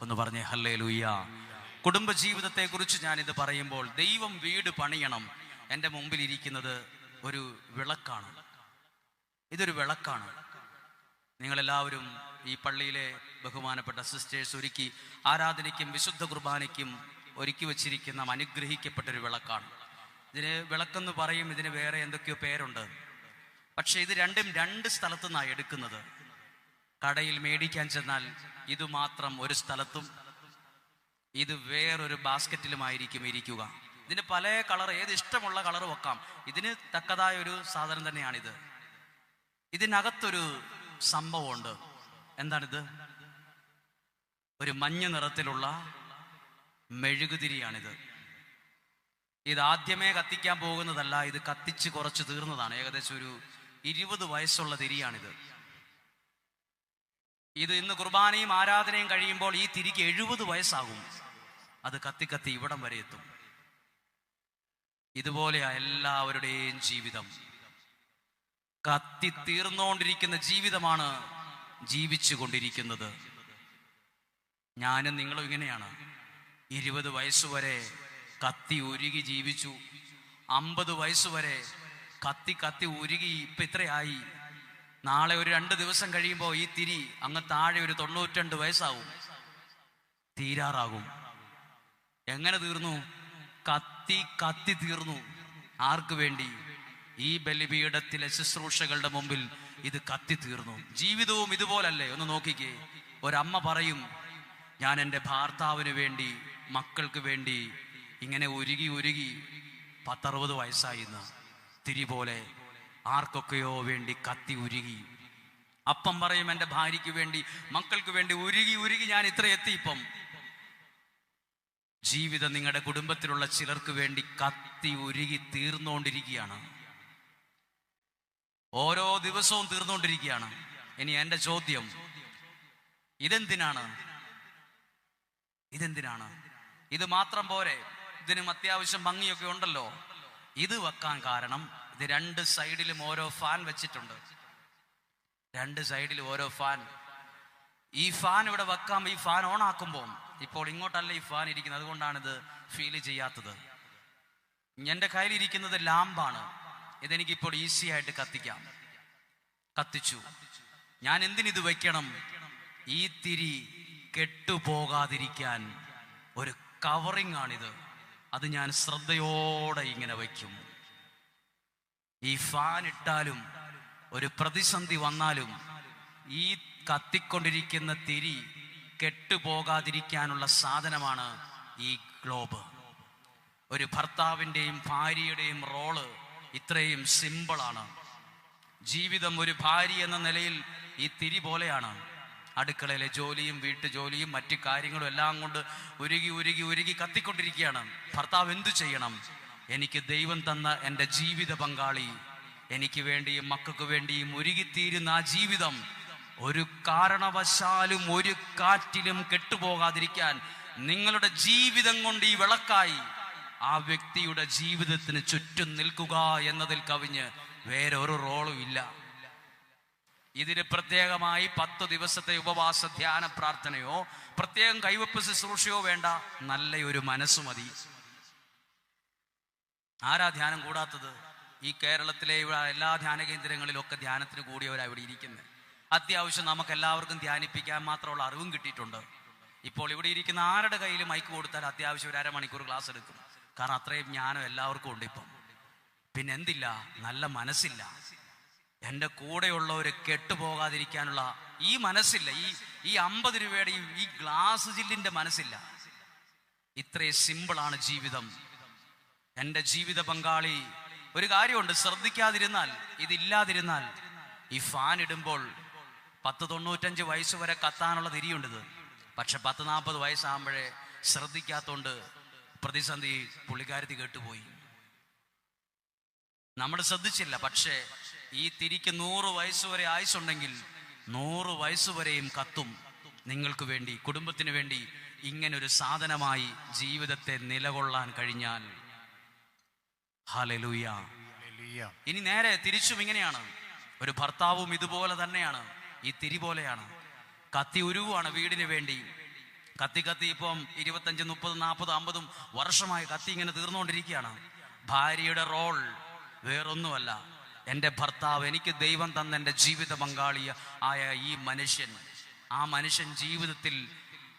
ഒന്ന് പറഞ്ഞേ ഹല്ലേ ലൂയ്യ കുറിച്ച് ഞാനിത് പറയുമ്പോൾ ദൈവം വീട് പണിയണം. എന്റെ മുമ്പിൽ ഇരിക്കുന്നത് ഒരു വിളക്കാണ്. ഇതൊരു വിളക്കാണ്. നിങ്ങളെല്ലാവരും ഈ പള്ളിയിലെ ബഹുമാനപ്പെട്ട സിസ്റ്റേഴ്സ് ഒരുക്കി ആരാധനയ്ക്കും വിശുദ്ധ കുർബാനയ്ക്കും ഒരുക്കി വച്ചിരിക്കുന്ന അനുഗ്രഹിക്കപ്പെട്ട ഒരു വിളക്കാണ്. ഇതിന് വിളക്കെന്ന് പറയും ഇതിന് വേറെ എന്തൊക്കെയോ പേരുണ്ട്. പക്ഷെ ഇത് രണ്ടും രണ്ട് സ്ഥലത്തു നിന്നാണ് എടുക്കുന്നത്. കടയിൽ മേടിക്കാൻ ചെന്നാൽ ഇത് മാത്രം ഒരു സ്ഥലത്തും ഇത് വേറൊരു ബാസ്ക്കറ്റിലുമായിരിക്കും ഇരിക്കുക. ഇതിന് പല കളർ ഏത് ഇഷ്ടമുള്ള കളർ വെക്കാം. ഇതിന് തക്കതായ ഒരു സാധനം തന്നെയാണിത്. ഇതിനകത്തൊരു സംഭവമുണ്ട്. എന്താണിത്? ഒരു മഞ്ഞ നിറത്തിലുള്ള മെഴുകുതിരിയാണിത്. ഇത് ആദ്യമേ കത്തിക്കാൻ പോകുന്നതല്ല ഇത് കത്തിച്ച് കുറച്ച് തീർന്നതാണ്. ഏകദേശം ഒരു ഇരുപത് വയസ്സുള്ള തിരിയാണിത്. ഇത് ഇന്ന് കുർബാനയും ആരാധനയും കഴിയുമ്പോൾ ഈ തിരിക്ക് എഴുപത് വയസ്സാകും. അത് കത്തിക്കത്തി കത്തി ഇവിടം വരെ എത്തും. ഇതുപോലെയാ എല്ലാവരുടെയും ജീവിതം. കത്തി തീർന്നുകൊണ്ടിരിക്കുന്ന ജീവിതമാണ് ജീവിച്ചു കൊണ്ടിരിക്കുന്നത്. ഞാനും നിങ്ങളും ഇങ്ങനെയാണ്. ഇരുപത് വയസ്സുവരെ കത്തി ഉരുകി ജീവിച്ചു. അമ്പത് വയസ്സുവരെ കത്തി കത്തി ഉരുകി ഇപ്പൊ ഇത്രയായി. നാളെ ഒരു രണ്ട് ദിവസം കഴിയുമ്പോൾ ഈ തിരി അങ്ങ് താഴെ ഒരു തൊണ്ണൂറ്റണ്ട് വയസ്സാവും. തീരാറാകും. എങ്ങനെ തീർന്നു? കത്തി കത്തി തീർന്നു. ആർക്ക് വേണ്ടി? ഈ ബലിപീഠത്തിലെ ശുശ്രൂഷകളുടെ മുമ്പിൽ ഇത് കത്തി തീർന്നു. ജീവിതവും ഇതുപോലല്ലേ? ഒന്ന് നോക്കിക്കേ. ഒരമ്മ പറയും ഞാൻ എന്റെ ഭർത്താവിന് വേണ്ടി മക്കൾക്ക് വേണ്ടി ഇങ്ങനെ ഒരുകി ഒരുകി പത്തറുപത് വയസ്സായിരുന്നു തിരി പോലെ ആർക്കൊക്കെയോ വേണ്ടി കത്തി ഉരുകി. അപ്പം പറയും എന്റെ ഭാര്യയ്ക്ക് വേണ്ടി മക്കൾക്ക് വേണ്ടി ഉരുകി ഉരുകി ഞാൻ ഇത്ര എത്തി ഇപ്പം. ജീവിതം നിങ്ങളുടെ കുടുംബത്തിലുള്ള ചിലർക്ക് വേണ്ടി കത്തി ഉരുകി തീർന്നുകൊണ്ടിരിക്കുകയാണ് ഓരോ ദിവസവും തീർന്നുകൊണ്ടിരിക്കുകയാണ് ഇനി എന്റെ ചോദ്യം ഇതെന്തിനാണ്? ഇതെന്തിനാണ്? ഇത് മാത്രം പോരെ. ഇതിനും അത്യാവശ്യം ഭംഗിയൊക്കെ ഉണ്ടല്ലോ. ഇത് വെക്കാൻ കാരണം ഇത് രണ്ട് സൈഡിലും ഓരോ ഫാൻ വെച്ചിട്ടുണ്ട്. രണ്ട് സൈഡിലും ഓരോ ഫാൻ. ഈ ഫാൻ ഇവിടെ വെക്കാം ഈ ഫാൻ ഓൺ ആക്കുമ്പോൾ ഇപ്പോൾ ഇങ്ങോട്ടല്ല ഈ ഫാൻ ഇരിക്കുന്നത്. അതുകൊണ്ടാണ് ഇത് ഫീൽ ചെയ്യാത്തത്. എന്റെ കയ്യിലിരിക്കുന്നത് ലാമ്പാണ്. ഇതെനിക്കിപ്പോൾ ഈസി ആയിട്ട് കത്തിക്കാം. കത്തിച്ചു. ഞാൻ എന്തിനിത് വെക്കണം? ഈ തിരി കെട്ടുപോകാതിരിക്കാൻ ഒരു കവറിംഗ് ആണിത്. അത് ഞാൻ ശ്രദ്ധയോടെ ഇങ്ങനെ വയ്ക്കും ഈ ഫാൻ ഇട്ടാലും ഒരു പ്രതിസന്ധി വന്നാലും ഈ കത്തിക്കൊണ്ടിരിക്കുന്ന തിരി കെട്ടുപോകാതിരിക്കാനുള്ള സാധനമാണ് ഈ ഗ്ലോബ്. ഒരു ഭർത്താവിന്റെയും ഭാര്യയുടെയും റോൾ ഇത്രയും സിമ്പിളാണ്. ജീവിതം ഒരു ഭാര്യ എന്ന നിലയിൽ ഈ തിരി പോലെയാണ്. അടുക്കളയിലെ ജോലിയും വീട്ടുജോലിയും മറ്റു കാര്യങ്ങളും എല്ലാം കൊണ്ട് ഉരുകി ഉരുകി ഉരുകി കത്തിക്കൊണ്ടിരിക്കുകയാണ്. ഭർത്താവ് എന്തു ചെയ്യണം? എനിക്ക് ദൈവം തന്ന എന്റെ ജീവിത പങ്കാളി എനിക്ക് വേണ്ടിയും മക്കൾക്ക് വേണ്ടിയും ഒരുകിത്തീരുന്ന ആ ജീവിതം ഒരു കാരണവശാലും ഒരു കാറ്റിലും കെട്ടുപോകാതിരിക്കാൻ നിങ്ങളുടെ ജീവിതം കൊണ്ട് ഈ വിളക്കായി ആ വ്യക്തിയുടെ ജീവിതത്തിന് ചുറ്റും നിൽക്കുക എന്നതിൽ കവിഞ്ഞ് വേറെ ഒരു റോളും ഇല്ല. ഇതിന് പ്രത്യേകമായി പത്ത് ദിവസത്തെ ഉപവാസ ധ്യാന പ്രാർത്ഥനയോ പ്രത്യേകം കൈവപ്പ് ശുശ്രൂഷയോ വേണ്ട നല്ല ഒരു മനസ്സ് മതി. ആരാ ധ്യാനം കൂടാത്തത്? ഈ കേരളത്തിലെ എല്ലാ ധ്യാന കേന്ദ്രങ്ങളിലും ഒക്കെ ധ്യാനത്തിന് കൂടിയവരാണ് ഇവിടെ ഇരിക്കുന്നത് അത്യാവശ്യം നമുക്ക് എല്ലാവർക്കും ധ്യാനിപ്പിക്കാൻ മാത്രമുള്ള അറിവും കിട്ടിയിട്ടുണ്ട്. ഇപ്പോൾ ഇവിടെ ഇരിക്കുന്ന ആരുടെ കയ്യിൽ മൈക്ക് കൊടുത്താൽ അത്യാവശ്യം ഒരു അരമണിക്കൂർ ക്ലാസ് എടുക്കും. കാരണം അത്രയും ജ്ഞാനം എല്ലാവർക്കും ഉണ്ട് ഇപ്പം. പിന്നെ എന്തില്ല? നല്ല മനസ്സില്ല. എന്റെ കൂടെയുള്ളവരെ കെട്ടുപോകാതിരിക്കാനുള്ള ഈ മനസ്സില്ല. ഈ ഈ അമ്പത് രൂപയുടെ ഈ ഗ്ലാസ് ജില്ലിന്റെ മനസ്സില്ല. ഇത്രയും സിമ്പിളാണ് ജീവിതം. എന്റെ ജീവിത പങ്കാളി ഒരു കാര്യമുണ്ട് ശ്രദ്ധിക്കാതിരുന്നാൽ ഇതില്ലാതിരുന്നാൽ. ഈ ഫാൻ ഇടുമ്പോൾ പത്ത് തൊണ്ണൂറ്റഞ്ച് വയസ്സ് വരെ കത്താനുള്ള തിരിയുണ്ടിത് പക്ഷെ പത്ത് നാൽപ്പത് വയസ്സാകുമ്പോഴേ ശ്രദ്ധിക്കാത്തോണ്ട് പ്രതിസന്ധി പുള്ളിക്കാരത്തി കേട്ടുപോയി. നമ്മൾ ശ്രദ്ധിച്ചില്ല പക്ഷേ ഈ തിരിക്ക് നൂറ് വയസ്സ് വരെ ആയുസുണ്ടെങ്കിൽ നൂറ് വയസ്സ് വരെയും കത്തും നിങ്ങൾക്ക് വേണ്ടി കുടുംബത്തിന് വേണ്ടി ഇങ്ങനൊരു സാധനമായി ജീവിതത്തെ നിലകൊള്ളാൻ കഴിഞ്ഞാൽ ഹലലൂയ. ഇനി നേരെ തിരിച്ചും ഇങ്ങനെയാണ്. ഒരു ഭർത്താവും ഇതുപോലെ തന്നെയാണ്. ഈ തിരി പോലെയാണ്. കത്തി ഉരുവാണ് വീടിന് വേണ്ടി. കത്തി കത്തി ഇപ്പം ഇരുപത്തഞ്ച് മുപ്പത് നാൽപ്പത് അമ്പതും വർഷമായി കത്തി ഇങ്ങനെ തീർന്നുകൊണ്ടിരിക്കുകയാണ്. ഭാര്യയുടെ റോൾ വേറൊന്നുമല്ല. എന്റെ ഭർത്താവ് എനിക്ക് ദൈവം തന്ന എന്റെ ജീവിത പങ്കാളി ആയ ഈ മനുഷ്യൻ. ആ മനുഷ്യൻ ജീവിതത്തിൽ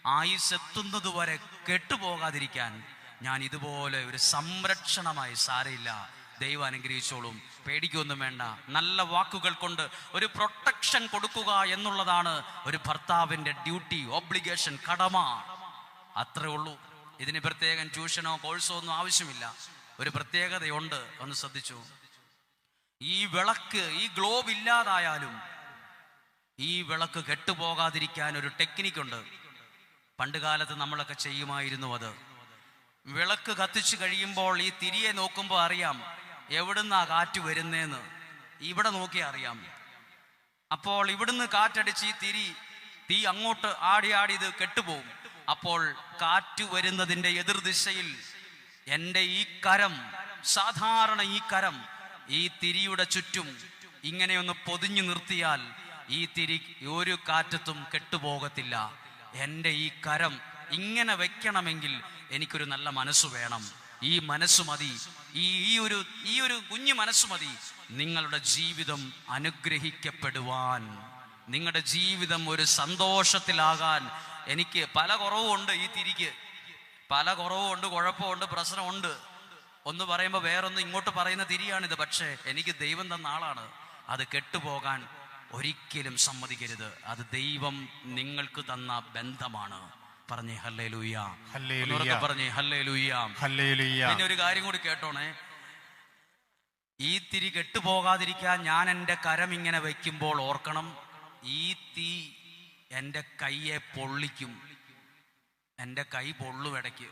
ആയുസെത്തുന്നത് വരെ കെട്ടുപോകാതിരിക്കാൻ ഞാൻ ഇതുപോലെ ഒരു സംരക്ഷണമായി സാരയില്ല ദൈവം അനുഗ്രഹിച്ചോളും. പേടിക്കൊന്നും വേണ്ട. നല്ല വാക്കുകൾ കൊണ്ട് ഒരു പ്രൊട്ടക്ഷൻ കൊടുക്കുക എന്നുള്ളതാണ് ഒരു ഭർത്താവിന്റെ ഡ്യൂട്ടി ഓബ്ലിഗേഷൻ കടമ. അത്രേ ഉള്ളൂ. ഇതിന് പ്രത്യേകം ട്യൂഷനോ കോഴ്സോ ഒന്നും ആവശ്യമില്ല. ഒരു പ്രത്യേകതയുണ്ട്. ഒന്ന് ശ്രദ്ധിച്ചു. ഈ വിളക്ക് ഈ ഗ്ലോബ് ഇല്ലാതായാലും ഈ വിളക്ക് കെട്ടുപോകാതിരിക്കാൻ ഒരു ടെക്നിക്കുണ്ട് പണ്ട് കാലത്ത് നമ്മളൊക്കെ ചെയ്യുമായിരുന്നു അത്. വിളക്ക് കത്തിച്ചു കഴിയുമ്പോൾ ഈ തിരിയെ നോക്കുമ്പോൾ അറിയാം എവിടുന്നാ കാറ്റ് വരുന്നേന്ന്. ഇവിടെ നോക്കി അറിയാം. അപ്പോൾ ഇവിടുന്ന് കാറ്റടിച്ച് ഈ തിരി തീ അങ്ങോട്ട് ആടി ആടി ഇത് കെട്ടുപോകും. അപ്പോൾ കാറ്റ് വരുന്നതിന്റെ എതിർദിശയിൽ എന്റെ ഈ കരം സാധാരണ ഈ കരം ഈ തിരിയുടെ ചുറ്റും ഇങ്ങനെയൊന്ന് പൊതിഞ്ഞു നിർത്തിയാൽ ഈ തിരി ഒരു കാറ്റത്തും കെട്ടുപോകത്തില്ല. എന്റെ ഈ കരം ഇങ്ങനെ വെക്കണമെങ്കിൽ എനിക്കൊരു നല്ല മനസ്സ് വേണം. ഈ മനസ്സ് മതി. ഈ ഈ ഒരു ഈ ഒരു കുഞ്ഞു മനസ്സ് മതി. നിങ്ങളുടെ ജീവിതം അനുഗ്രഹിക്കപ്പെടുവാൻ. നിങ്ങളുടെ ജീവിതം ഒരു സന്തോഷത്തിലാകാൻ. എനിക്ക് പല കുറവുമുണ്ട് ഈ തിരിക്ക് പല കുറവുമുണ്ട് കുഴപ്പമുണ്ട് പ്രശ്നമുണ്ട്. ഒന്ന് പറയുമ്പോൾ വേറൊന്ന് ഇങ്ങോട്ട് പറയുന്ന തിരിയാണിത്. പക്ഷേ എനിക്ക് ദൈവം തന്ന ആളാണ്. അത് കെട്ടുപോകാൻ ഒരിക്കലും സമ്മതിക്കരുത്. അത് ദൈവം നിങ്ങൾക്ക് തന്ന ബന്ധമാണ്. പറഞ്ഞേ ഹല്ലേ ലൂയ ഹല്ലേലൂയ. പറഞ്ഞേ ഹല്ലേ പിന്നെ ഒരു കാര്യം കൂടി കേട്ടോണേ. ഈ തിരി കെട്ടുപോകാതിരിക്കാൻ ഞാൻ എന്റെ കരം ഇങ്ങനെ വെക്കുമ്പോൾ ഓർക്കണം. ഈ തീ എന്റെ കൈയെ പൊള്ളിക്കും. എന്റെ കൈ പൊള്ളുവിടയ്ക്ക്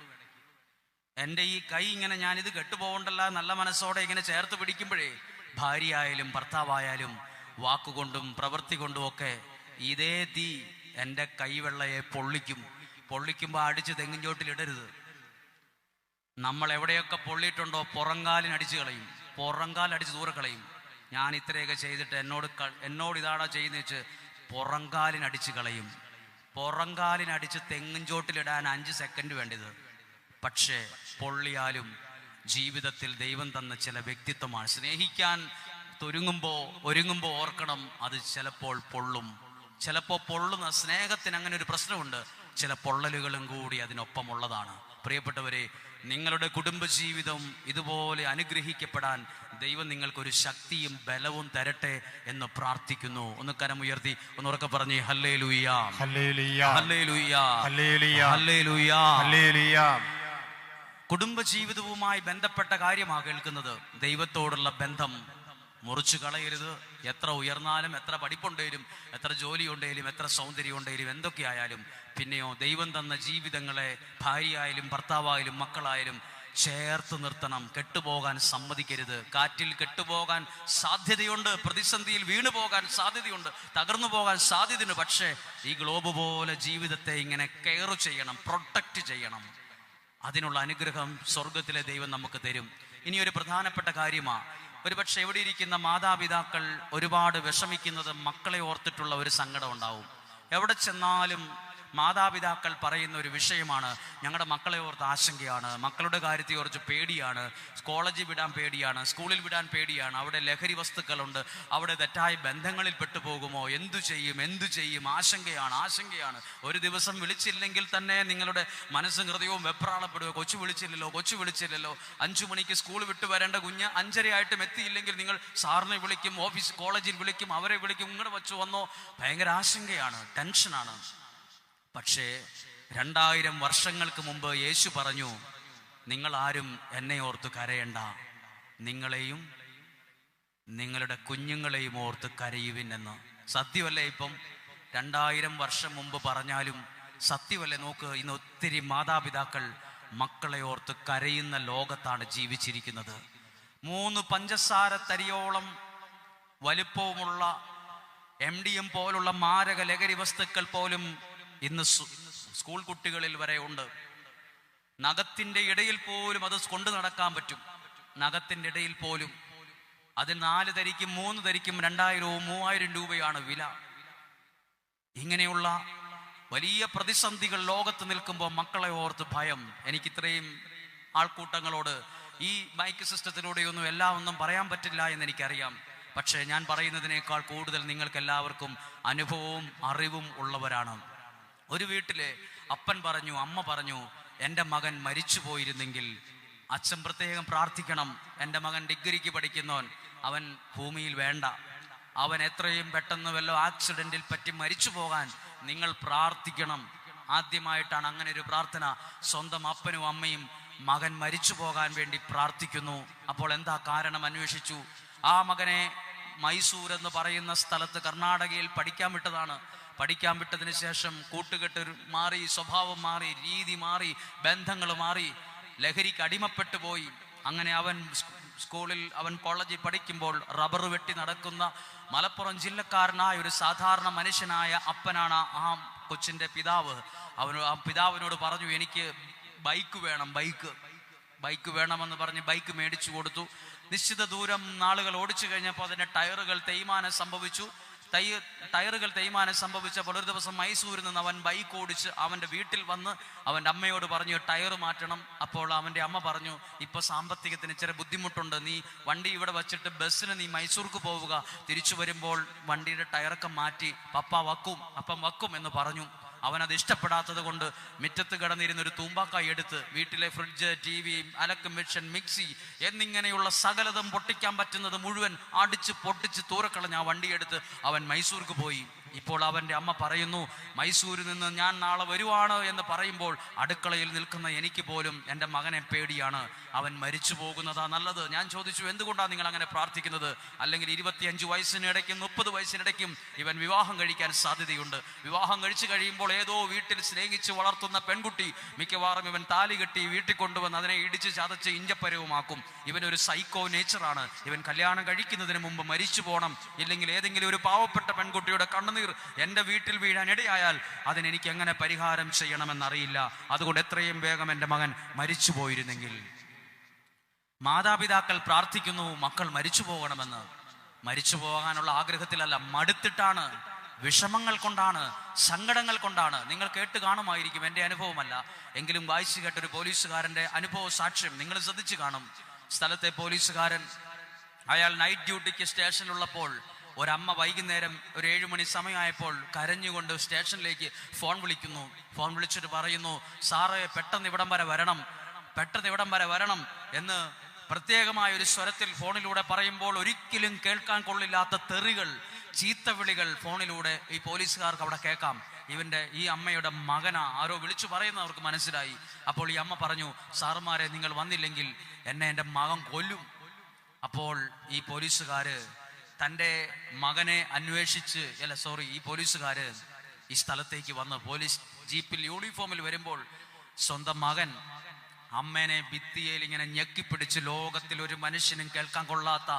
എന്റെ ഈ കൈ ഇങ്ങനെ ഞാൻ ഞാനിത് കെട്ടുപോകണ്ടല്ല നല്ല മനസ്സോടെ ഇങ്ങനെ ചേർത്ത് പിടിക്കുമ്പോഴേ ഭാര്യയായാലും ഭർത്താവായാലും വാക്കുകൊണ്ടും പ്രവൃത്തി കൊണ്ടും ഒക്കെ ഇതേ തീ എന്റെ കൈവെള്ളയെ പൊള്ളിക്കും. പൊള്ളിക്കുമ്പോൾ അടിച്ച് തെങ്ങിൻ ചോട്ടിലിടരുത് നമ്മൾ എവിടെയൊക്കെ പൊള്ളിയിട്ടുണ്ടോ പുറങ്കാലിന് അടിച്ച് കളയും. പുറങ്കാൽ അടിച്ച് ദൂരെ കളയും. ഞാൻ ഇത്രയൊക്കെ ചെയ്തിട്ട് എന്നോട് എന്നോട് ഇതാണോ ചെയ്യുന്നത് വെച്ച് പുറങ്കാലിന് അടിച്ച് കളയും. പുറങ്കാലിന് അടിച്ച് തെങ്ങിൻ ചോട്ടിലിടാൻ അഞ്ച് സെക്കൻഡ് വേണ്ടത് പക്ഷേ പൊള്ളിയാലും ജീവിതത്തിൽ ദൈവം തന്ന ചില വ്യക്തിത്വമാണ്. സ്നേഹിക്കാൻ തൊരുങ്ങുമ്പോൾ ഒരുങ്ങുമ്പോൾ ഓർക്കണം അത് ചിലപ്പോൾ പൊള്ളും. ചിലപ്പോൾ പൊള്ളുന്ന സ്നേഹത്തിന് അങ്ങനെ ഒരു പ്രശ്നമുണ്ട്. ചില പൊള്ളലുകളും കൂടി അതിനൊപ്പമുള്ളതാണ്. പ്രിയപ്പെട്ടവരെ നിങ്ങളുടെ കുടുംബജീവിതം ഇതുപോലെ അനുഗ്രഹിക്കപ്പെടാൻ ദൈവം നിങ്ങൾക്കൊരു ശക്തിയും ബലവും തരട്ടെ എന്ന് പ്രാർത്ഥിക്കുന്നു. ഒന്ന് കരമുയർത്തി ഒന്ന് ഉറക്കെ പറഞ്ഞേ ഹല്ലേ ലുയ്യ ഹല്ലേലൂയ ഹല്ലേ ലുയ്യ ഹല്ലേലൂയ ഹല്ലേ ലുയ്യ ഹല്ലേലൂയ കുടുംബജീവിതവുമായി ബന്ധപ്പെട്ട കാര്യമാണ് കേൾക്കുന്നത്. ദൈവത്തോടുള്ള ബന്ധം മുറിച്ചു കളയരുത്. എത്ര ഉയർന്നാലും എത്ര പഠിപ്പുണ്ടേലും എത്ര ജോലി ഉണ്ടേലും എത്ര സൗന്ദര്യം ഉണ്ടേലും എന്തൊക്കെ ആയാലും പിന്നെയോ ദൈവം തന്ന ജീവിതങ്ങളെ ഭാര്യയായാലും ഭർത്താവായാലും മക്കളായാലും ചേർത്ത് നിർത്തണം. കെട്ടുപോകാൻ സമ്മതിക്കരുത്. കാറ്റിൽ കെട്ടുപോകാൻ സാധ്യതയുണ്ട്. പ്രതിസന്ധിയിൽ വീണു പോകാൻ സാധ്യതയുണ്ട്. തകർന്നു പോകാൻ സാധ്യതയുണ്ട്. പക്ഷേ ഈ ഗ്ലോബ് പോലെ ജീവിതത്തെ ഇങ്ങനെ കെയർ ചെയ്യണം. പ്രൊട്ടക്റ്റ് ചെയ്യണം. അതിനുള്ള അനുഗ്രഹം സ്വർഗത്തിലെ ദൈവം നമുക്ക് തരും. ഇനി ഒരു പ്രധാനപ്പെട്ട കാര്യമാണ് ഒരുപക്ഷെ എവിടെ ഇരിക്കുന്ന മാതാപിതാക്കൾ ഒരുപാട് വിഷമിക്കുന്നത് മക്കളെ ഓർത്തിട്ടുള്ള ഒരു സങ്കടം ഉണ്ടാവും. എവിടെ ചെന്നാലും മാതാപിതാക്കൾ പറയുന്ന ഒരു വിഷയമാണ്. ഞങ്ങളുടെ മക്കളെ ഓർത്ത് ആശങ്കയാണ്. മക്കളുടെ കാര്യത്തെ ഓർത്ത് പേടിയാണ്. കോളേജിൽ വിടാൻ പേടിയാണ്. സ്കൂളിൽ വിടാൻ പേടിയാണ്. അവിടെ ലഹരി വസ്തുക്കളുണ്ട്. അവിടെ തെറ്റായ ബന്ധങ്ങളിൽ പെട്ടുപോകുമോ? എന്തു ചെയ്യും? എന്തു ചെയ്യും? ആശങ്കയാണ്. ആശങ്കയാണ്. ഒരു ദിവസം വിളിച്ചില്ലെങ്കിൽ തന്നെ നിങ്ങളുടെ മനസ്സും ഹൃദയവും വെപ്രാളപ്പെടുക. കൊച്ചു വിളിച്ചില്ലല്ലോ കൊച്ചു വിളിച്ചില്ലല്ലോ. അഞ്ചു മണിക്ക് സ്കൂൾ വിട്ട് വരേണ്ട കുഞ്ഞ് അഞ്ചരയായിട്ടും എത്തിയില്ലെങ്കിൽ നിങ്ങൾ സാറിനെ വിളിക്കും ഓഫീസ് കോളേജിൽ വിളിക്കും അവരെ വിളിക്കും. ഇങ്ങോട്ട് വച്ചു വന്നോ. ഭയങ്കര ആശങ്കയാണ്. ടെൻഷനാണ്. പക്ഷേ രണ്ടായിരം വർഷങ്ങൾക്ക് മുമ്പ് യേശു പറഞ്ഞു നിങ്ങൾ ആരും എന്നെ ഓർത്ത് കരയണ്ട. നിങ്ങളെയും നിങ്ങളുടെ കുഞ്ഞുങ്ങളെയും ഓർത്ത് കരയുവിൻ എന്ന് സത്യമല്ലേ ഇപ്പം? രണ്ടായിരം വർഷം മുമ്പ് പറഞ്ഞാലും സത്യമല്ലേ? നോക്ക് ഇന്ന് ഒത്തിരി മാതാപിതാക്കൾ മക്കളെ ഓർത്ത് കരയുന്ന ലോകത്താണ് ജീവിച്ചിരിക്കുന്നത്. മൂന്ന് പഞ്ചസാര തരിയോളം വലുപ്പവുമുള്ള എം ഡി എം പോലുള്ള മാരക ലഹരി വസ്തുക്കൾ പോലും ഇന്ന് സ്കൂൾ കുട്ടികളിൽ വരെ ഉണ്ട്. നഖത്തിന്റെ ഇടയിൽ പോലും അത് കൊണ്ടു നടക്കാൻ പറ്റും. നഖത്തിന്റെ ഇടയിൽ പോലും. അതിൽ നാല് തരിക്കും മൂന്ന് തരിക്കും രണ്ടായിരവും മൂവായിരം രൂപയാണ് വില. ഇങ്ങനെയുള്ള വലിയ പ്രതിസന്ധികൾ ലോകത്ത് നിൽക്കുമ്പോൾ മക്കളെ ഓർത്ത് ഭയം. എനിക്ക് ഇത്രയും ആൾക്കൂട്ടങ്ങളോട് ഈ മൈക്ക് സിസ്റ്റത്തിലൂടെയൊന്നും എല്ലാം ഒന്നും പറയാൻ പറ്റില്ല എന്ന് എനിക്കറിയാം. പക്ഷേ ഞാൻ പറയുന്നതിനേക്കാൾ കൂടുതൽ നിങ്ങൾക്ക് എല്ലാവർക്കും അനുഭവവും അറിവും ഉള്ളവരാണ്. ഒരു വീട്ടിലെ അപ്പൻ പറഞ്ഞു അമ്മ പറഞ്ഞു എന്റെ മകൻ മരിച്ചു പോയിരുന്നെങ്കിൽ അച്ഛൻ പ്രത്യേകം പ്രാർത്ഥിക്കണം. എന്റെ മകൻ ഡിഗ്രിക്ക് പഠിക്കുന്നവൻ. അവൻ ഭൂമിയിൽ വേണ്ട. അവൻ എത്രയും പെട്ടെന്ന് വല്ല ആക്സിഡന്റിൽ പറ്റി മരിച്ചു പോകാൻ നിങ്ങൾ പ്രാർത്ഥിക്കണം. ആദ്യമായിട്ടാണ് അങ്ങനെ ഒരു പ്രാർത്ഥന. സ്വന്തം അപ്പനും അമ്മയും മകൻ മരിച്ചു പോകാൻ വേണ്ടി പ്രാർത്ഥിക്കുന്നു. അപ്പോൾ എന്താ കാരണം? അന്വേഷിച്ചു. ആ മകനെ മൈസൂർ എന്ന് പറയുന്ന സ്ഥലത്ത് കർണാടകയിൽ പഠിക്കാൻ വിട്ടതാണ്. പഠിക്കാൻ വിട്ടതിന് ശേഷം കൂട്ടുകെട്ട് മാറി സ്വഭാവം മാറി രീതി മാറി ബന്ധങ്ങൾ മാറി. ലഹരിക്ക് അടിമപ്പെട്ടു പോയി. അങ്ങനെ അവൻ സ്കൂളിൽ അവൻ കോളേജിൽ പഠിക്കുമ്പോൾ റബ്ബർ വെട്ടി നടക്കുന്ന മലപ്പുറം ജില്ലക്കാരനായ ഒരു സാധാരണ മനുഷ്യനായ അപ്പനാണ് ആ കൊച്ചിന്റെ പിതാവ്. അവന് ആ പിതാവിനോട് പറഞ്ഞു എനിക്ക് ബൈക്ക് വേണം ബൈക്ക്. ബൈക്ക് വേണമെന്ന് പറഞ്ഞ് ബൈക്ക് മേടിച്ചു കൊടുത്തു. നിശ്ചിത ദൂരം നാളുകൾ ഓടിച്ചു കഴിഞ്ഞപ്പോൾ അതിന്റെ ടയറുകൾ തേയ്മാനം സംഭവിച്ചു. തൈ ടയറുകൾ തേയ്മാനം സംഭവിച്ചപ്പോൾ ഒരു ദിവസം മൈസൂരിൽ നിന്ന് അവൻ ബൈക്ക് ഓടിച്ച് അവന്റെ വീട്ടിൽ വന്ന് അവന്റെ അമ്മയോട് പറഞ്ഞു ടയർ മാറ്റണം. അപ്പോൾ അവന്റെ അമ്മ പറഞ്ഞു ഇപ്പോൾ സാമ്പത്തികത്തിന് ഇച്ചിരി ബുദ്ധിമുട്ടുണ്ട്. നീ വണ്ടി ഇവിടെ വച്ചിട്ട് ബസ്സിന് നീ മൈസൂർക്ക് പോവുക. തിരിച്ചു വരുമ്പോൾ വണ്ടിയുടെ ടയറൊക്കെ മാറ്റി പപ്പ വക്കും അപ്പം വക്കും എന്ന് പറഞ്ഞു. അവൻ അത് ഇഷ്ടപ്പെടാത്തത് കൊണ്ട് മുറ്റത്ത് കിടന്നിരുന്ന ഒരു തൂമ്പാക്കായി എടുത്ത് വീട്ടിലെ ഫ്രിഡ്ജ് ടി വി അലക്ക് മെഷീൻ മിക്സി എന്നിങ്ങനെയുള്ള സകലതും പൊട്ടിക്കാൻ പറ്റുന്നത് മുഴുവൻ അടിച്ച് പൊട്ടിച്ച് തൂരക്കളഞ്ഞ് ആ വണ്ടിയെടുത്ത് അവൻ മൈസൂർക്ക് പോയി. ഇപ്പോൾ അവന്റെ അമ്മ പറയുന്നു മൈസൂരിൽ നിന്ന് ഞാൻ നാളെ വരുവാണ് എന്ന് പറയുമ്പോൾ അടുക്കളയിൽ നിൽക്കുന്ന എനിക്ക് പോലും എന്റെ മകനെ പേടിയാണ്. അവൻ മരിച്ചു പോകുന്നതാ നല്ലത്. ഞാൻ ചോദിച്ചു എന്തുകൊണ്ടാണ് നിങ്ങൾ അങ്ങനെ പ്രാർത്ഥിക്കുന്നത്? അല്ലെങ്കിൽ ഇരുപത്തിയഞ്ച് വയസ്സിനിടയ്ക്കും മുപ്പത് വയസ്സിനിടയ്ക്കും ഇവൻ വിവാഹം കഴിക്കാൻ സാധ്യതയുണ്ട്. വിവാഹം കഴിച്ചു കഴിയുമ്പോൾ ഏതോ വീട്ടിൽ സ്നേഹിച്ച് വളർത്തുന്ന പെൺകുട്ടി മിക്കവാറും ഇവൻ താലി കെട്ടി വീട്ടിൽ കൊണ്ടുവന്ന് അതിനെ ഇടിച്ച് ചതച്ച് ഇഞ്ചപ്പരവുമാക്കും. ഇവനൊരു സൈക്കോ നേച്ചറാണ് ഇവൻ കല്യാണം കഴിക്കുന്നതിന് മുമ്പ് മരിച്ചു പോകണം ഇല്ലെങ്കിൽ ഏതെങ്കിലും ഒരു പാവപ്പെട്ട പെൺകുട്ടിയുടെ കണ്ണുനീർ എന്റെ വീട്ടിൽ വീഴാൻ ഇടയായാൽ അതിനെനിക്ക് എങ്ങനെ പരിഹാരം ചെയ്യണമെന്നറിയില്ല. അതുകൊണ്ട് എത്രയും വേഗം എന്റെ മകൻ മരിച്ചു പോയിരുന്നെങ്കിൽ മാതാപിതാക്കൾ പ്രാർത്ഥിക്കുന്നു മക്കൾ മരിച്ചു പോകണമെന്ന് മരിച്ചു പോകാനുള്ള ആഗ്രഹത്തിലല്ല മടുത്തിട്ടാണ്. വിഷമങ്ങൾ കൊണ്ടാണ് സങ്കടങ്ങൾ കൊണ്ടാണ്. നിങ്ങൾ കേട്ട് കാണുമായിരിക്കും എന്റെ അനുഭവമല്ല. എങ്കിലും വായിച്ചു കേട്ട ഒരു പോലീസുകാരന്റെ അനുഭവ സാക്ഷ്യം നിങ്ങൾ ശ്രദ്ധിച്ചു കാണും. സ്ഥലത്തെ പോലീസുകാരൻ അയാൾ നൈറ്റ് ഡ്യൂട്ടിക്ക് സ്റ്റേഷനിലുള്ളപ്പോൾ ഒരമ്മ വൈകുന്നേരം ഒരു ഏഴുമണി സമയമായപ്പോൾ കരഞ്ഞുകൊണ്ട് സ്റ്റേഷനിലേക്ക് ഫോൺ വിളിക്കുന്നു. ഫോൺ വിളിച്ചിട്ട് പറയുന്നു സാറേ പെട്ടെന്ന് ഇവിടം വരെ വരണം. പെട്ടെന്ന് ഇവിടം വരെ വരണം. എന്ന് പ്രത്യേകമായ ഒരു സ്വരത്തിൽ ഫോണിലൂടെ പറയുമ്പോൾ ഒരിക്കലും കേൾക്കാൻ കൊള്ളില്ലാത്ത തെറികൾ ചീത്തവിളികൾ ഫോണിലൂടെ ഈ പോലീസുകാർക്ക് അവിടെ കേൾക്കാം. ഇവന്റെ ഈ അമ്മയുടെ മകനാ ആരോ വിളിച്ചു പറയുന്ന അവർക്ക് മനസ്സിലായി. അപ്പോൾ ഈ അമ്മ പറഞ്ഞു സാറുമാരെ നിങ്ങൾ വന്നില്ലെങ്കിൽ എന്നെ എന്റെ മകൻ കൊല്ലും. അപ്പോൾ ഈ പോലീസുകാര് തന്റെ മകനെ അന്വേഷിച്ച് അല്ല സോറി ഈ പോലീസുകാര് ഈ സ്ഥലത്തേക്ക് വന്ന് പോലീസ് ജീപ്പിൽ യൂണിഫോമിൽ വരുമ്പോൾ സ്വന്തം മകൻ അമ്മേനെ ഭിത്തിയിൽ ഇങ്ങനെ ഞെക്കിപ്പിടിച്ച് ലോകത്തിൽ ഒരു മനുഷ്യനും കേൾക്കാൻ കൊള്ളാത്ത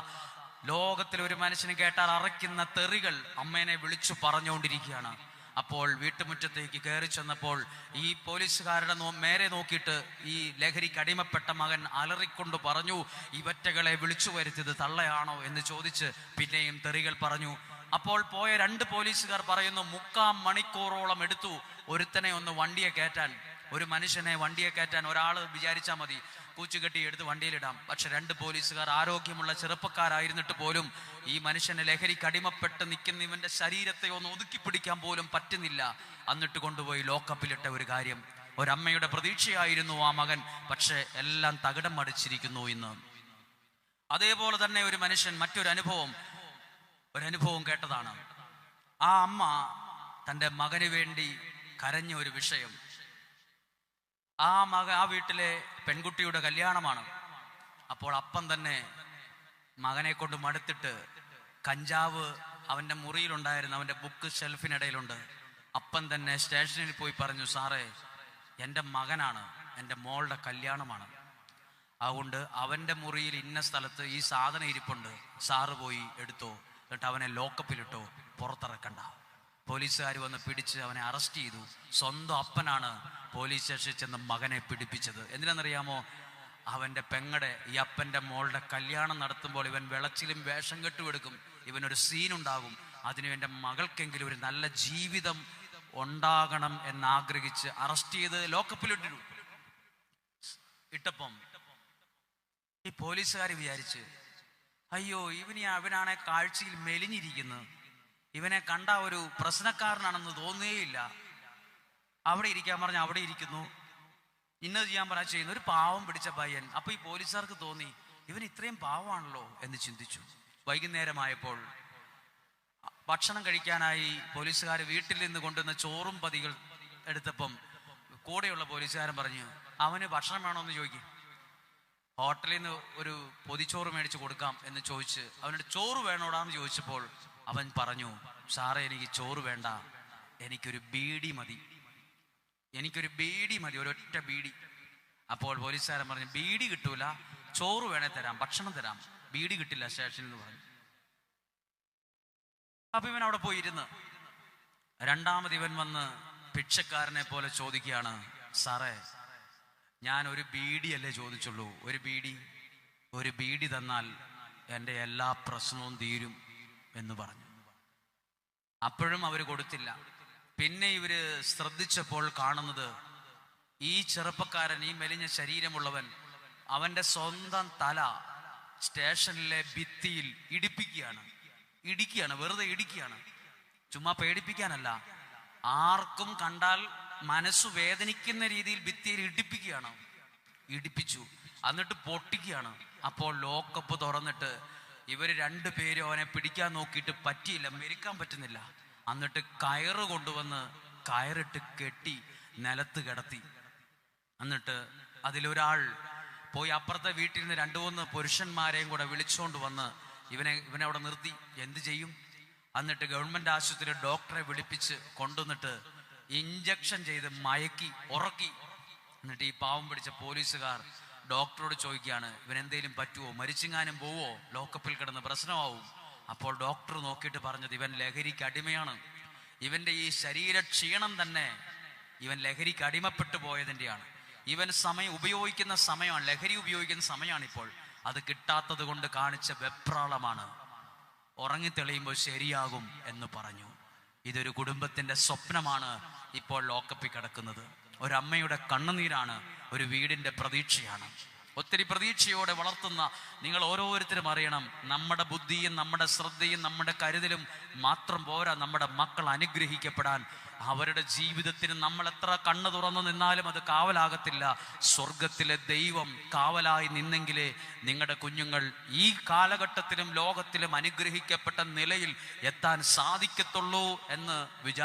ലോകത്തിൽ ഒരു മനുഷ്യനും കേട്ടാൽ അറയ്ക്കുന്ന തെറികൾ അമ്മേനെ വിളിച്ചു പറഞ്ഞുകൊണ്ടിരിക്കുകയാണ്. അപ്പോൾ വീട്ടുമുറ്റത്തേക്ക് കയറി ചെന്നപ്പോൾ ഈ പോലീസുകാരുടെ നേരെ നോക്കിയിട്ട് ഈ ലഹരിക്ക് അടിമപ്പെട്ട മകൻ അലറിക്കൊണ്ട് പറഞ്ഞു ഇവറ്റകളെ വിളിച്ചു വരുത്തിയത് തള്ളയാണോ? എന്ന് ചോദിച്ച് പിന്നെയും തെറികൾ പറഞ്ഞു. അപ്പോൾ പോയ രണ്ട് പോലീസുകാർ പറയുന്നു മുക്കാം മണിക്കൂറോളം എടുത്തു ഒരുത്തനെ ഒന്ന് വണ്ടിയെ കയറ്റാൻ. ഒരു മനുഷ്യനെ വണ്ടിയെ കയറ്റാൻ ഒരാൾ വിചാരിച്ചാൽ മതി. കൂച്ചുകെട്ടി എടുത്ത് വണ്ടിയിലിടാം പക്ഷെ രണ്ട് പോലീസുകാർ ആരോഗ്യമുള്ള ചെറുപ്പക്കാരായിരുന്നിട്ട് പോലും ഈ മനുഷ്യനെ ലഹരിക്ക് അടിമപ്പെട്ട് നിൽക്കുന്ന ഇവന്റെ ശരീരത്തെ ഒന്ന് ഒതുക്കി പിടിക്കാൻ പോലും പറ്റുന്നില്ല. എന്നിട്ട് കൊണ്ടുപോയി ലോക്കപ്പിലിട്ട ഒരു കാര്യം. ഒരമ്മയുടെ പ്രതീക്ഷയായിരുന്നു ആ മകൻ. പക്ഷെ എല്ലാം തകിടം മടിച്ചിരിക്കുന്നു ഇന്ന്. അതേപോലെ തന്നെ ഒരു മനുഷ്യൻ മറ്റൊരു അനുഭവം. ഒരു അനുഭവം കേട്ടതാണ്. ആ അമ്മ തന്റെ മകന് വേണ്ടി കരഞ്ഞ ഒരു വിഷയം. ആ മക ആ വീട്ടിലെ പെൺകുട്ടിയുടെ കല്യാണമാണ്. അപ്പോൾ അപ്പം തന്നെ മകനെ കൊണ്ട് മടുത്തിട്ട് കഞ്ചാവ് അവന്റെ മുറിയിലുണ്ടായിരുന്നു അവന്റെ ബുക്ക് ഷെൽഫിനിടയിലുണ്ട് അപ്പം തന്നെ സ്റ്റേഷനിൽ പോയി പറഞ്ഞു സാറേ എന്റെ മകനാണ് എന്റെ മോളുടെ കല്യാണമാണ്. അതുകൊണ്ട് അവന്റെ മുറിയിൽ ഇന്ന സ്ഥലത്ത് ഈ സാധനം ഇരിപ്പുണ്ട്. സാറ് പോയി എടുത്തോ. എന്നിട്ട് അവനെ ലോക്കപ്പിലിട്ടോ പുറത്തിറക്കണ്ട. പോലീസുകാർ വന്ന് പിടിച്ച് അവനെ അറസ്റ്റ് ചെയ്തു. സ്വന്തം അപ്പനാണ് പോലീസ് സ്റ്റേഷനിൽ ചെന്ന് മകനെ പിടിപ്പിച്ചത്. എന്തിനാണെന്നറിയാമോ? അവന്റെ പെങ്ങടെ ഈ അപ്പന്റെ മോളുടെ കല്യാണം നടത്തുമ്പോൾ ഇവൻ വെളച്ചിലും വേഷം കെട്ടുമെടുക്കും ഇവനൊരു സീനുണ്ടാകും അതിനു എന്റെ മകൾക്കെങ്കിലും ഒരു നല്ല ജീവിതം ഉണ്ടാകണം എന്നാഗ്രഹിച്ച് അറസ്റ്റ് ചെയ്ത് ലോക്കപ്പിലിട്ടു ഇട്ടപ്പം ഈ പോലീസുകാർ വിചാരിച്ച് അയ്യോ ഇവനി അവനാണെ കാഴ്ചയിൽ മെലിഞ്ഞിരിക്കുന്നു. ഇവനെ കണ്ട ഒരു പ്രശ്നക്കാരനാണെന്ന് തോന്നുകയില്ല അവിടെ ഇരിക്കാൻ പറഞ്ഞ അവിടെ ഇരിക്കുന്നു. ഇന്നത് ചെയ്യാൻ പറഞ്ഞാൽ ചെയ്യുന്നു. ഒരു പാവം പിടിച്ച പയ്യൻ. അപ്പൊ ഈ പോലീസുകാർക്ക് തോന്നി ഇവൻ ഇത്രയും പാവമാണല്ലോ? എന്ന് ചിന്തിച്ചു. വൈകുന്നേരമായപ്പോൾ ഭക്ഷണം കഴിക്കാനായി പോലീസുകാർ വീട്ടിൽ നിന്ന് കൊണ്ടുവന്ന ചോറും പതികൾ എടുത്തപ്പം കൂടെയുള്ള പോലീസുകാരൻ പറഞ്ഞു അവന് ഭക്ഷണം എന്ന് ചോദിക്കും. ഹോട്ടലിൽ നിന്ന് ഒരു പൊതിച്ചോറ് മേടിച്ച് കൊടുക്കാം എന്ന് ചോദിച്ച് അവനോട് ചോറ് വേണോടാന്ന് ചോദിച്ചപ്പോൾ അവൻ പറഞ്ഞു സാറേ എനിക്ക് ചോറ് വേണ്ട. എനിക്കൊരു ബീഡി മതി. എനിക്കൊരു ബീഡി മതി ഒരൊറ്റ ബീഡി. അപ്പോൾ പോലീസുകാരൻ പറഞ്ഞു ബീഡി കിട്ടൂല. ചോറ് വേണേ തരാം ഭക്ഷണം തരാം. ബീഡി കിട്ടില്ല സ്റ്റേഷനിൽ എന്ന് പറഞ്ഞു. അപ്പൊ ഇവൻ അവിടെ പോയി ഇരുന്ന് രണ്ടാമത് ഇവൻ വന്ന് ഭിക്ഷക്കാരനെ പോലെ ചോദിക്കുകയാണ് സാറേ ഞാൻ ഒരു ബീഡി അല്ലേ ചോദിച്ചുള്ളൂ? ഒരു ബീഡി? ഒരു ബീഡി തന്നാൽ എന്റെ എല്ലാ പ്രശ്നവും തീരും. എന്ന് പറഞ്ഞു. അപ്പോഴും അവർ കൊടുത്തില്ല. പിന്നെ ഇവർ ശ്രദ്ധിച്ചപ്പോൾ കാണുന്നത് ഈ ചെറുപ്പക്കാരൻ ഈ മെലിഞ്ഞ ശരീരമുള്ളവൻ അവന്റെ സ്വന്തം തല സ്റ്റേഷനിലെ ഭിത്തിയിൽ ഇടിപ്പിക്കുകയാണ്. ഇടിക്കുകയാണ് വെറുതെ ഇടിക്കുകയാണ്. ചുമ്മാ പേടിപ്പിക്കാനല്ല. ആർക്കും കണ്ടാൽ മനസ്സു വേദനിക്കുന്ന രീതിയിൽ ഭിത്തിയിൽ ഇടിപ്പിക്കുകയാണ്. ഇടിപ്പിച്ചു. എന്നിട്ട് പൊട്ടിക്കുകയാണ്. അപ്പോൾ ലോക്കപ്പ് തുറന്നിട്ട് ഇവർ രണ്ടുപേരും അവനെ പിടിക്കാൻ നോക്കിയിട്ട് പറ്റിയില്ല മെരുക്കാൻ പറ്റുന്നില്ല. എന്നിട്ട് കയറ് കൊണ്ടുവന്ന് കയറിട്ട് കെട്ടി നിലത്ത് കിടത്തി. എന്നിട്ട് അതിലൊരാൾ പോയി അപ്പുറത്തെ വീട്ടിൽ നിന്ന് രണ്ടു മൂന്ന് പുരുഷന്മാരെയും കൂടെ വിളിച്ചുകൊണ്ട് വന്ന് ഇവനെ ഇവനെ അവിടെ നിർത്തി. എന്ത് ചെയ്യും? എന്നിട്ട് ഗവൺമെന്റ് ആശുപത്രി ഡോക്ടറെ വിളിപ്പിച്ച് കൊണ്ടുവന്നിട്ട് ഇഞ്ചക്ഷൻ ചെയ്ത് മയക്കി ഉറക്കി. എന്നിട്ട് ഈ പാവം പിടിച്ച പോലീസുകാർ ഡോക്ടറോട് ചോദിക്കുകയാണ് ഇവൻ എന്തേലും പറ്റുമോ മരിച്ചെങ്ങാനും പോവോ? ലോക്കപ്പിൽ കിടന്ന് പ്രശ്നമാവും. അപ്പോൾ ഡോക്ടർ നോക്കിയിട്ട് പറഞ്ഞത് ഇവൻ ലഹരിക്ക് അടിമയാണ്. ഇവന്റെ ഈ ശരീര ക്ഷീണം തന്നെ ഇവൻ ലഹരിക്ക് അടിമപ്പെട്ടു പോയതിന്റെയാണ്. ഇവൻ സമയം ഉപയോഗിക്കുന്ന സമയമാണ് ലഹരി ഉപയോഗിക്കുന്ന സമയമാണ് ഇപ്പോൾ. അത് കിട്ടാത്തത് കൊണ്ട് കാണിച്ച വെപ്രാളമാണ്. ഉറങ്ങി തെളിയുമ്പോൾ ശരിയാകും എന്ന് പറഞ്ഞു. ഇതൊരു കുടുംബത്തിന്റെ സ്വപ്നമാണ് ഇപ്പോൾ ലോക്കപ്പിൽ കിടക്കുന്നത്. ഒരമ്മയുടെ കണ്ണുനീരാണ് ഒരു വീടിന്റെ പ്രതീക്ഷയാണ്. ഒത്തിരി പ്രതീക്ഷയോടെ വളർത്തുന്ന നിങ്ങൾ ഓരോരുത്തരും അറിയണം നമ്മുടെ ബുദ്ധിയും നമ്മുടെ ശ്രദ്ധയും നമ്മുടെ കരുതലും മാത്രം പോരാ നമ്മുടെ മക്കൾ അനുഗ്രഹിക്കപ്പെടാൻ. അവരുടെ ജീവിതത്തിന് നമ്മൾ എത്ര കണ്ണു തുറന്നു നിന്നാലും അത് കാവലാകത്തില്ല. സ്വർഗത്തിലെ ദൈവം കാവലായി നിന്നെങ്കിലേ നിങ്ങളുടെ കുഞ്ഞുങ്ങൾ ഈ കാലഘട്ടത്തിലും ലോകത്തിലും അനുഗ്രഹിക്കപ്പെട്ട നിലയിൽ എത്താൻ സാധിക്കത്തുള്ളൂ എന്ന് വിചാ